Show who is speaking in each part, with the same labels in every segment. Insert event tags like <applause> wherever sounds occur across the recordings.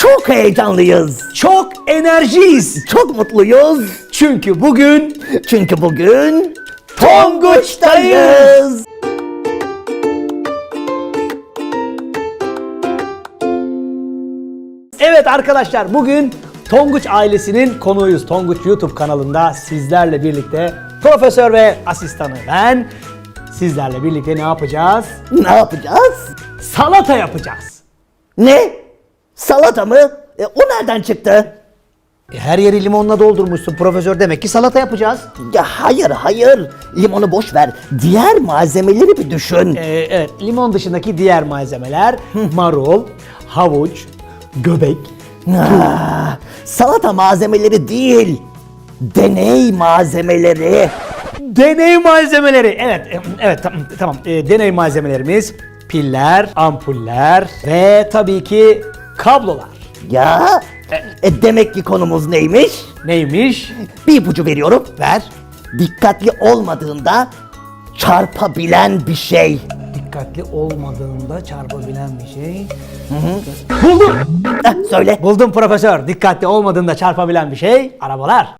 Speaker 1: Çok heyecanlıyız.
Speaker 2: Çok enerjiyiz.
Speaker 1: Çok mutluyuz.
Speaker 2: Çünkü bugün
Speaker 1: Çünkü bugün
Speaker 2: Tonguç'tayız. Evet arkadaşlar bugün Tonguç ailesinin konuğuyuz. Tonguç YouTube kanalında sizlerle birlikte profesör ve asistanı ben. Sizlerle birlikte ne yapacağız?
Speaker 1: Ne yapacağız?
Speaker 2: Salata yapacağız.
Speaker 1: Ne? Salata mı? E, o nereden çıktı?
Speaker 2: E, her yeri limonla doldurmuşsun profesör demek ki salata yapacağız.
Speaker 1: Ya hayır hayır. Limonu boş ver. Diğer malzemeleri bir düşün.
Speaker 2: Ee, evet, limon dışındaki diğer malzemeler marul, havuç, göbek,
Speaker 1: Ah, salata malzemeleri değil. Deney malzemeleri.
Speaker 2: deney malzemeleri. Evet, e, evet tam- tamam. Ee, deney malzemelerimiz piller, ampuller ve tabii ki kablolar.
Speaker 1: Ya e, demek ki konumuz neymiş?
Speaker 2: Neymiş?
Speaker 1: Bir ipucu veriyorum.
Speaker 2: Ver.
Speaker 1: Dikkatli olmadığında çarpabilen bir şey.
Speaker 2: Dikkatli olmadığında çarpabilen bir şey. Buldum.
Speaker 1: Heh, söyle.
Speaker 2: Buldum profesör. Dikkatli olmadığında çarpabilen bir şey. Arabalar.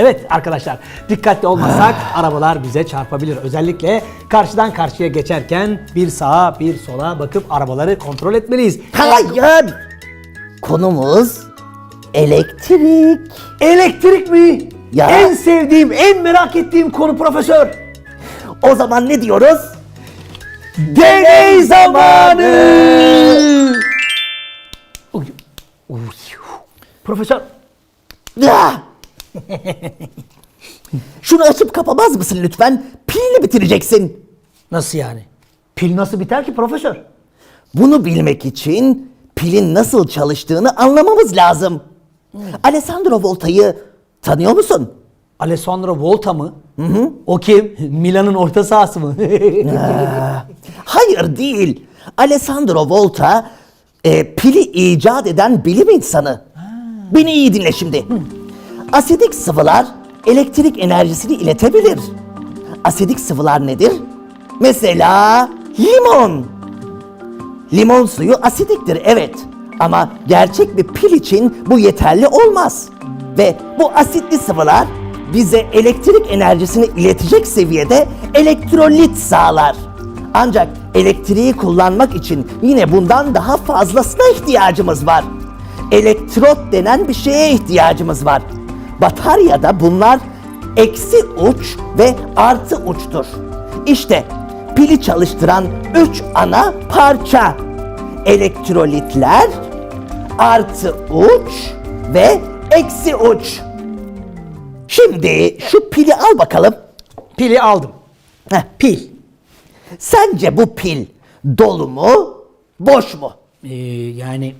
Speaker 2: Evet arkadaşlar dikkatli olmazsak arabalar bize çarpabilir. Özellikle karşıdan karşıya geçerken bir sağa bir sola bakıp arabaları kontrol etmeliyiz.
Speaker 1: Hayır. Konumuz elektrik.
Speaker 2: Elektrik mi?
Speaker 1: Ya.
Speaker 2: En sevdiğim, en merak ettiğim konu profesör.
Speaker 1: O zaman ne diyoruz?
Speaker 2: Deney zamanı. Uy, uy. Profesör
Speaker 1: Ah! <laughs> Şunu açıp kapamaz mısın lütfen? Pilini bitireceksin.
Speaker 2: nasıl yani? Pil nasıl biter ki profesör?
Speaker 1: Bunu bilmek için pilin nasıl çalıştığını anlamamız lazım. Alessandro Volta'yı tanıyor musun?
Speaker 2: Alessandro Volta mı? O kim? Milan'ın orta sahası mı? <laughs>
Speaker 1: Hayır değil. Alessandro Volta e, pili icat eden bilim insanı. Beni iyi dinle şimdi. Asidik sıvılar elektrik enerjisini iletebilir. Asidik sıvılar nedir? Mesela limon. Limon suyu asidiktir evet. Ama gerçek bir pil için bu yeterli olmaz. Ve bu asitli sıvılar bize elektrik enerjisini iletecek seviyede elektrolit sağlar. Ancak elektriği kullanmak için yine bundan daha fazlasına ihtiyacımız var. Elektrot denen bir şeye ihtiyacımız var. Bataryada bunlar eksi uç ve artı uçtur. İşte pili çalıştıran üç ana parça. Elektrolitler, artı uç ve eksi uç. Şimdi şu pili al bakalım.
Speaker 2: Pili aldım.
Speaker 1: Heh,
Speaker 2: Pil.
Speaker 1: Sence bu pil dolu mu, boş mu?
Speaker 2: Ee, yani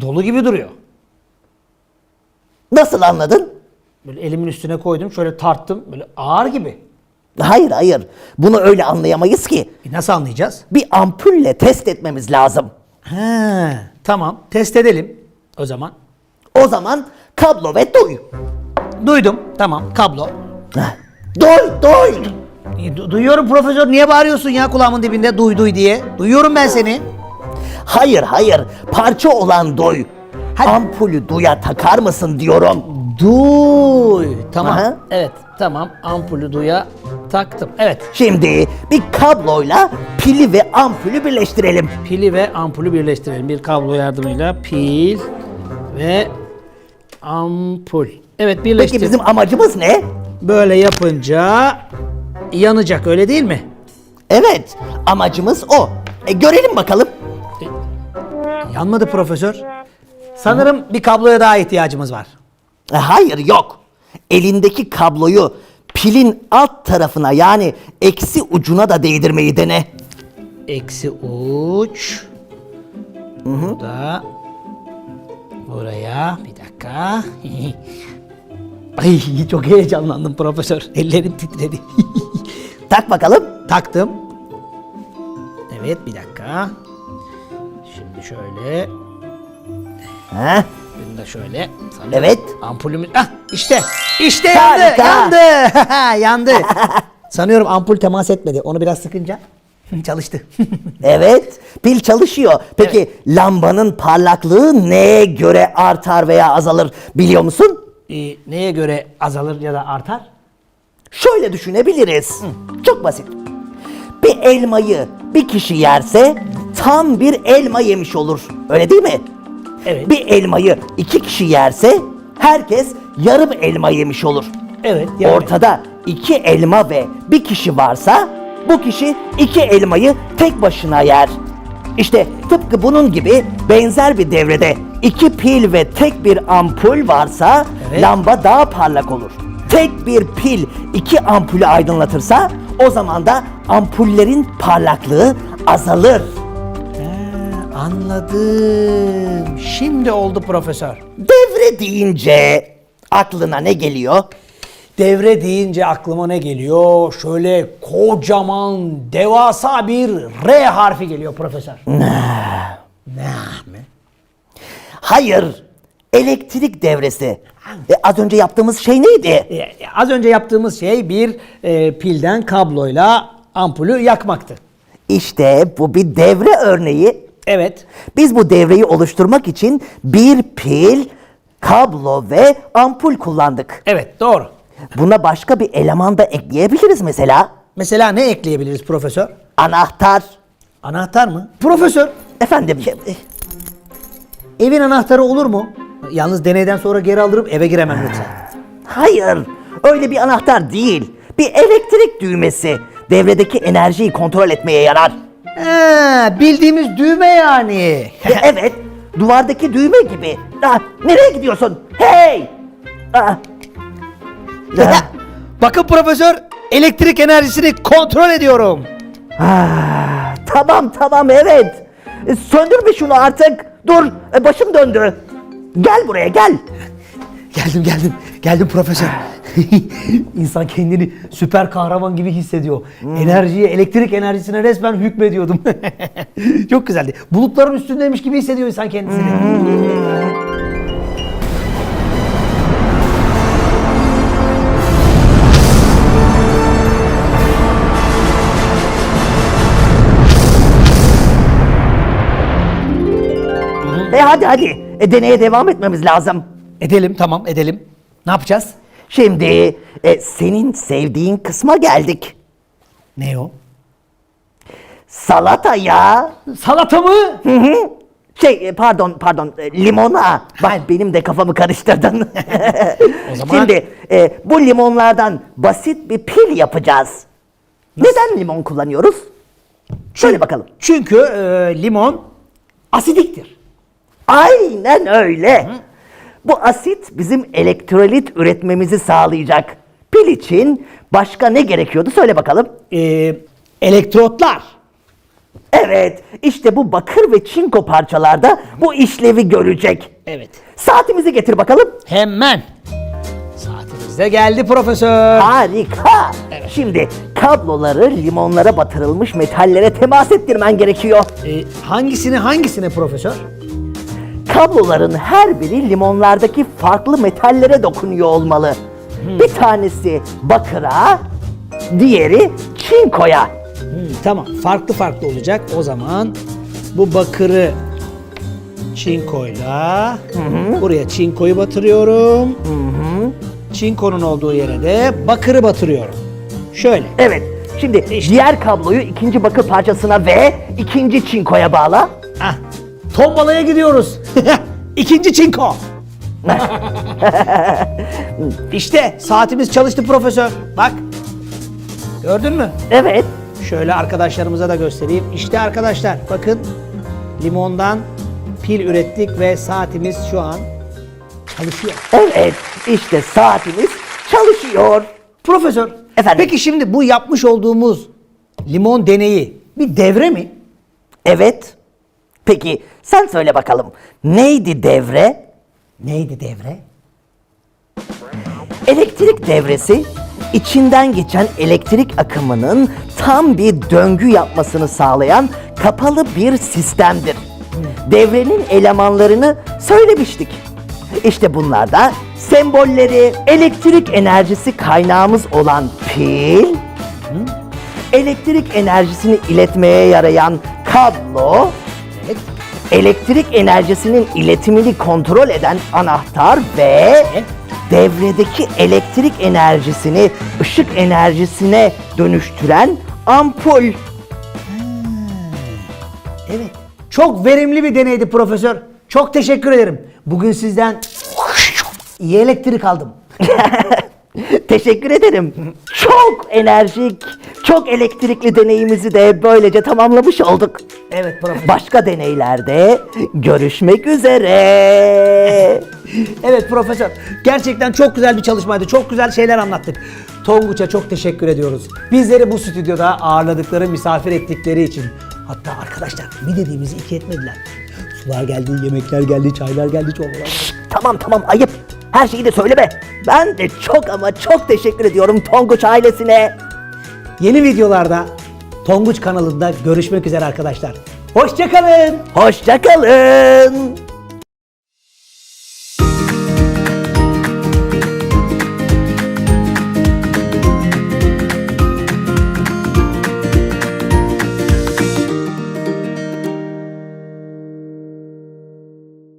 Speaker 2: dolu gibi duruyor.
Speaker 1: Nasıl anladın?
Speaker 2: Böyle elimin üstüne koydum, şöyle tarttım. Böyle ağır gibi.
Speaker 1: Hayır hayır. Bunu öyle anlayamayız ki.
Speaker 2: E nasıl anlayacağız?
Speaker 1: Bir ampulle test etmemiz lazım.
Speaker 2: He, tamam. Test edelim o zaman.
Speaker 1: O zaman kablo ve duy.
Speaker 2: Duydum. Tamam. Kablo.
Speaker 1: Heh, Duy, duy.
Speaker 2: E, du- duyuyorum profesör. Niye bağırıyorsun ya kulağımın dibinde duy duy diye? Duyuyorum ben seni.
Speaker 1: Hayır hayır. Parça olan duy.
Speaker 2: Hadi.
Speaker 1: Ampulü duya takar mısın diyorum.
Speaker 2: Duy. Tamam.
Speaker 1: Aha.
Speaker 2: Evet. Tamam. Ampulü duya taktım. Evet.
Speaker 1: Şimdi bir kabloyla pili ve ampulü birleştirelim.
Speaker 2: Pili ve ampulü birleştirelim. Bir kablo yardımıyla pil ve ampul. Evet birleştir.
Speaker 1: Peki bizim amacımız ne?
Speaker 2: Böyle yapınca yanacak öyle değil mi?
Speaker 1: Evet, amacımız o. E, görelim bakalım.
Speaker 2: Yanmadı profesör. Sanırım bir kabloya daha ihtiyacımız var.
Speaker 1: E, hayır yok. Elindeki kabloyu pilin alt tarafına yani eksi ucuna da değdirmeyi dene.
Speaker 2: Eksi uç. Burada. Buraya. Bir dakika. <laughs> Ay çok heyecanlandım profesör. Ellerim titredi. <laughs>
Speaker 1: Tak bakalım.
Speaker 2: Taktım. Evet bir dakika. Şimdi şöyle.
Speaker 1: Heh,
Speaker 2: Bunu da şöyle. sallıyorum.
Speaker 1: Evet.
Speaker 2: Ampulümüz. Ah işte. İşte yandı.
Speaker 1: Harika.
Speaker 2: Yandı. yandı. <laughs> <laughs> Sanıyorum ampul temas etmedi. Onu biraz sıkınca <laughs> çalıştı.
Speaker 1: evet. Pil çalışıyor. Peki lambanın parlaklığı neye göre artar veya azalır biliyor musun?
Speaker 2: Ee, neye göre azalır ya da artar?
Speaker 1: Şöyle düşünebiliriz. Çok basit. Bir elmayı bir kişi yerse tam bir elma yemiş olur. Öyle değil mi?
Speaker 2: Evet.
Speaker 1: Bir elmayı iki kişi yerse herkes yarım elma yemiş olur.
Speaker 2: Evet. yani-
Speaker 1: Ortada iki elma ve bir kişi varsa bu kişi iki elmayı tek başına yer. İşte tıpkı bunun gibi benzer bir devrede iki pil ve tek bir ampul varsa
Speaker 2: Evet.
Speaker 1: lamba daha parlak olur. Tek bir pil iki ampulü aydınlatırsa o zaman da ampullerin parlaklığı azalır.
Speaker 2: Anladım. Şimdi oldu profesör.
Speaker 1: Devre deyince aklına ne geliyor?
Speaker 2: Devre deyince aklıma ne geliyor? Şöyle kocaman, devasa bir R harfi geliyor profesör. Ne mi?
Speaker 1: Hayır, elektrik devresi. E, az önce yaptığımız şey neydi?
Speaker 2: Ee, az önce yaptığımız şey bir e, pilden kabloyla ampulü yakmaktı.
Speaker 1: İşte bu bir devre örneği.
Speaker 2: Evet.
Speaker 1: Biz bu devreyi oluşturmak için bir pil, kablo ve ampul kullandık.
Speaker 2: Evet doğru.
Speaker 1: Buna başka bir eleman da ekleyebiliriz mesela.
Speaker 2: Mesela ne ekleyebiliriz profesör?
Speaker 1: Anahtar.
Speaker 2: Anahtar mı? Profesör,
Speaker 1: Efendim,
Speaker 2: evin anahtarı olur mu? Yalnız deneyden sonra geri alırım eve giremem lütfen.
Speaker 1: hayır, öyle bir anahtar değil. Bir elektrik düğmesi. Devredeki enerjiyi kontrol etmeye yarar.
Speaker 2: He, bildiğimiz düğme yani.
Speaker 1: E, evet, duvardaki düğme gibi. Ah, nereye gidiyorsun? Hey! Ah. Ah.
Speaker 2: Bakın profesör, elektrik enerjisini kontrol ediyorum.
Speaker 1: Ah, tamam tamam evet. E, söndürme şunu artık. Dur e, başım döndü. Gel buraya gel.
Speaker 2: Geldim geldim. Geldim profesör. <laughs> İnsan kendini süper kahraman gibi hissediyor. Enerjiye, elektrik enerjisine resmen hükmediyordum. <laughs> Çok güzeldi. Bulutların üstündeymiş gibi hissediyor insan kendisini.
Speaker 1: E hadi hadi. E, deneye devam etmemiz lazım.
Speaker 2: Edelim tamam edelim. Ne yapacağız?
Speaker 1: Şimdi e, senin sevdiğin kısma geldik.
Speaker 2: Ne o?
Speaker 1: Salata ya.
Speaker 2: Salata mı?
Speaker 1: Hı hı. Şey e, pardon pardon e, limona. Bak benim de kafamı karıştırdın. <laughs> <laughs>
Speaker 2: O zaman-
Speaker 1: Şimdi e, bu limonlardan basit bir pil yapacağız. Neden limon kullanıyoruz? Şöyle bakalım.
Speaker 2: Çünkü e, limon asidiktir.
Speaker 1: Aynen öyle. Bu asit bizim elektrolit üretmemizi sağlayacak. Pil için başka ne gerekiyordu söyle bakalım.
Speaker 2: E, elektrotlar.
Speaker 1: Evet, işte bu bakır ve çinko parçalarda bu işlevi görecek.
Speaker 2: Evet.
Speaker 1: Saatimizi getir bakalım.
Speaker 2: Hemen. Saatimiz de geldi profesör.
Speaker 1: Harika. Şimdi kabloları limonlara batırılmış metallere temas ettirmen gerekiyor.
Speaker 2: E, hangisini hangisine profesör?
Speaker 1: Kabloların her biri limonlardaki farklı metallere dokunuyor olmalı. Bir tanesi bakıra, diğeri çinkoya.
Speaker 2: Hmm, tamam farklı farklı olacak. O zaman bu bakırı çinkoyla buraya çinkoyu batırıyorum. Çinkonun olduğu yere de bakırı batırıyorum. Şöyle.
Speaker 1: Evet. Şimdi diğer kabloyu ikinci bakır parçasına ve ikinci çinkoya bağla.
Speaker 2: Ah, tombalaya gidiyoruz. <laughs> İkinci çinko. <laughs> işte saatimiz çalıştı profesör. Bak. Gördün mü?
Speaker 1: Evet.
Speaker 2: Şöyle arkadaşlarımıza da göstereyim. İşte arkadaşlar bakın limondan pil ürettik ve saatimiz şu an çalışıyor.
Speaker 1: Evet. İşte saatimiz çalışıyor.
Speaker 2: Profesör,
Speaker 1: Efendim?
Speaker 2: peki şimdi bu yapmış olduğumuz limon deneyi bir devre mi?
Speaker 1: Evet. Peki sen söyle bakalım. Neydi devre?
Speaker 2: Neydi devre?
Speaker 1: Elektrik devresi içinden geçen elektrik akımının tam bir döngü yapmasını sağlayan kapalı bir sistemdir. Devrenin elemanlarını söylemiştik. İşte bunlar da sembolleri elektrik enerjisi kaynağımız olan pil, elektrik enerjisini iletmeye yarayan kablo. Elektrik enerjisinin iletimini kontrol eden anahtar ve devredeki elektrik enerjisini ışık enerjisine dönüştüren ampul.
Speaker 2: Evet. Çok verimli bir deneydi profesör. Çok teşekkür ederim. Bugün sizden iyi elektrik aldım. <laughs>
Speaker 1: Teşekkür ederim. Çok enerjik, çok elektrikli deneyimizi de böylece tamamlamış olduk.
Speaker 2: Evet profesör.
Speaker 1: Başka deneylerde görüşmek üzere.
Speaker 2: Evet profesör. Gerçekten çok güzel bir çalışmaydı. Çok güzel şeyler anlattık. Tonguç'a çok teşekkür ediyoruz. Bizleri bu stüdyoda ağırladıkları, misafir ettikleri için. Hatta arkadaşlar bir dediğimizi iki etmediler. Sular geldi, yemekler geldi, çaylar geldi, çorbalar geldi.
Speaker 1: Tamam tamam ayıp. Her şeyi de söyleme. Ben de çok ama çok teşekkür ediyorum Tonguç ailesine.
Speaker 2: Yeni videolarda Tonguç kanalında görüşmek üzere arkadaşlar. Hoşçakalın.
Speaker 1: Hoşçakalın.